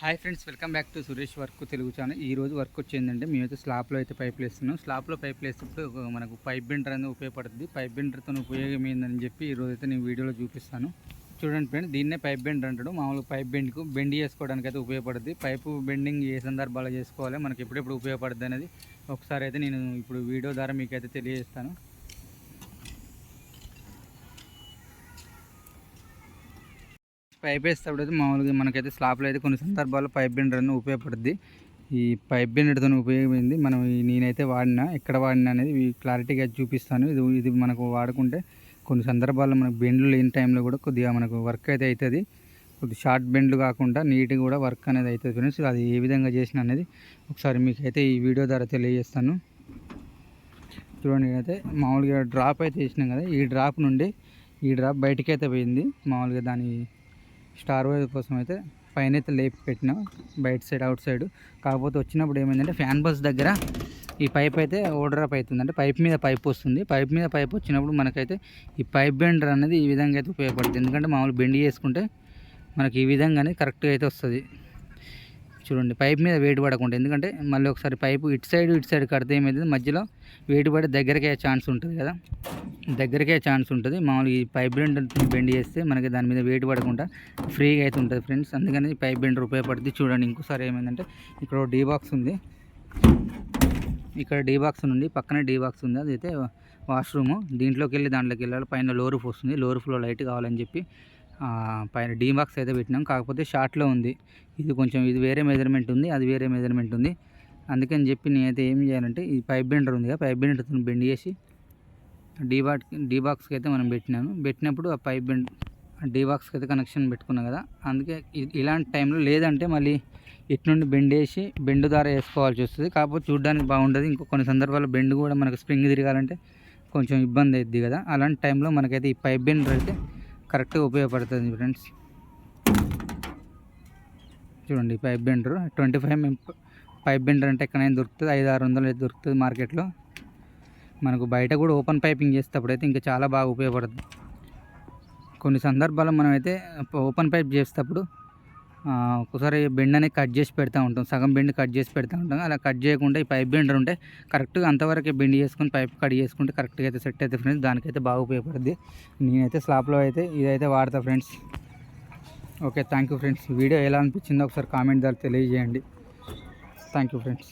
Hi friends welcome back to Suresh work Telugu channel. ఈ రోజు work వచ్చిందంటే మేమైతే స్లాబ్లో అయితే పైపులు వేస్తున్నాం. స్లాబ్లో పైపులు వేసినప్పుడు మనకు పైప్ బెండర్ అనేది ఉపయోగపడుతుంది. పైప్ బెండర్తో ఉపయోగం ఏందని చెప్పి ఈ రోజు అయితే నేను వీడియోలో చూపిస్తాను. చూడండి ఫ్రెండ్ దీన్నే పైప్ బెండర్ అంటాడు మామూలుగా పైప్ బెండ్కు బెండ్ చేసుకోవడానికి అయితే ఉపయోగపడుతుంది. పైపు బెండింగ్ ఏ సందర్భాల్లో చేసుకోవాలి మనకి ఎప్పుడెప్పుడు ఉపయోగపడుతుంది అనేది ఒకసారి అయితే నేను ఇప్పుడు వీడియో ద్వారా మీకు అయితే తెలియజేస్తాను. పైప్ వేసేటప్పుడు అయితే మామూలుగా మనకైతే స్లాబ్లో అయితే కొన్ని సందర్భాల్లో పైప్ బెండర్ అనేది ఉపయోగపడుద్ది. ఈ పైప్ బెండర్తో ఉపయోగమైంది. మనం నేనైతే వాడినా ఎక్కడ వాడినా అనేది క్లారిటీగా చూపిస్తాను. ఇది ఇది మనకు వాడుకుంటే కొన్ని సందర్భాల్లో మనకు బెండ్లు లేని టైంలో కూడా కొద్దిగా మనకు వర్క్ అయితే అవుతుంది కొద్దిగా షార్ట్ బెండ్లు కాకుండా నీట్గా కూడా వర్క్ అనేది అవుతుంది ఫ్రెండ్స్. అది ఏ విధంగా చేసిన అనేది ఒకసారి మీకు అయితే ఈ వీడియో ద్వారా తెలియజేస్తాను. చూడండి అయితే మామూలుగా డ్రాప్ అయితే వేసినాం కదా ఈ డ్రాప్ నుండి ఈ డ్రాప్ బయటికి అయితే పోయింది. మామూలుగా దాని స్టార్ వైర్ కోసం అయితే పైన అయితే లేపి పెట్టినాం బయట సైడ్ అవుట్ సైడ్. కాకపోతే వచ్చినప్పుడు ఏమైందంటే ఫ్యాన్ బస్ దగ్గర ఈ పైప్ అయితే ఓడ్రాప్ అవుతుంది. అంటే పైప్ మీద పైప్ వస్తుంది. పైప్ మీద పైప్ వచ్చినప్పుడు మనకైతే ఈ పైప్ బెండర్ అనేది ఈ విధంగా అయితే ఉపయోగపడుతుంది. ఎందుకంటే మామూలు బెండ్ చేసుకుంటే మనకి ఈ విధంగానే కరెక్ట్గా అయితే వస్తుంది. చూడండి పైప్ మీద వెయిట్ పడకుండా ఎందుకంటే మళ్ళీ ఒకసారి పైపు ఇటు సైడ్ ఇటు సైడ్ కడితే ఏమవుతుంది మధ్యలో వెయిట్ పడే దగ్గరకే ఛాన్స్ ఉంటుంది కదా? దగ్గరకే ఛాన్స్ ఉంటుంది. మామూలుగా ఈ పైప్ బ్రెండ్ బెండ్ చేస్తే మనకి దాని మీద వెయిట్ పడకుండా ఫ్రీగా అయితే ఉంటుంది ఫ్రెండ్స్. అందుకని పైప్ బెండర్ ఉపయోగపడుతుంది. చూడండి ఇంకోసారి ఏమైందంటే ఇక్కడ డీ బాక్స్ ఉంది. ఇక్కడ డీ బాక్స్ ఉంది పక్కనే డీ బాక్స్ ఉంది. అదైతే వాష్రూము. దీంట్లోకి వెళ్ళి దాంట్లోకి వెళ్ళాలి. పైన లోరు వస్తుంది. లోరు ఫ్లో లైట్ కావాలని చెప్పి పైన డీ బాక్స్ అయితే పెట్టినాం. కాకపోతే షార్ట్లో ఉంది. ఇది కొంచెం ఇది వేరే మెజర్మెంట్ ఉంది. అది వేరే మెజర్మెంట్ ఉంది. అందుకని చెప్పి నేనైతే ఏం చేయాలంటే ఈ పైప్ బెండర్ ఉంది కదా పైప్ బెండర్తో బెండ్ చేసి డీ డీబాక్స్కి డీ బాక్స్కి అయితే మనం పెట్టినాము. పెట్టినప్పుడు ఆ పైప్ బెండ్ డీ బాక్స్కి అయితే కనెక్షన్ పెట్టుకున్నాం కదా. అందుకే ఇలాంటి టైంలో లేదంటే మళ్ళీ ఇటు నుండి బెండ్ వేసి బెండ్ ద్వారా వేసుకోవాల్సి వస్తుంది. కాకపోతే చూడడానికి బాగుంటుంది. ఇంకో కొన్ని సందర్భాల్లో బెండ్ కూడా మనకు స్ప్రింగ్ తిరగాలంటే కొంచెం ఇబ్బంది అవుద్ది కదా. అలాంటి టైంలో మనకైతే ఈ పైప్ బెండర్ అయితే కరెక్ట్గా ఉపయోగపడుతుంది ఫ్రెండ్స్. చూడండి pipe bender. Twenty five M pipe bender అంటే ఎక్కడైనా దొరుకుతుంది. ఐదు ఆరు వందలు అయితే దొరుకుతుంది మార్కెట్లో. మనకు బయట కూడా ఓపెన్ పైపింగ్ చేసేటప్పుడు అయితే ఇంకా చాలా బాగా ఉపయోగపడుతుంది. కొన్ని సందర్భాల్లో మనమైతే ఓపెన్ పైప్ చేసేటప్పుడు ఒకసారి బెండ్ అనేది కట్ చేసి పెడతా ఉంటాం. సగం బెండ్ కట్ చేసి పెడతా ఉంటాం. అలా కట్ చేయకుండా ఈ పైప్ బెండర్ ఉంటే కరెక్ట్గా అంతవరకు బెండ్ చేసుకుని పైప్ కట్ చేసుకుంటే కరెక్ట్గా అయితే సెట్ అవుతుంది ఫ్రెండ్స్. దానికైతే బాగా ఉపయోగపడుద్ది. నేనైతే స్లాబ్లో అయితే ఇదైతే వాడతా friends. Okay thank you friends. Video ఎలా అనిపించిందో ఒకసారి కామెంట్ ద్వారా తెలియజేయండి. Thank you friends.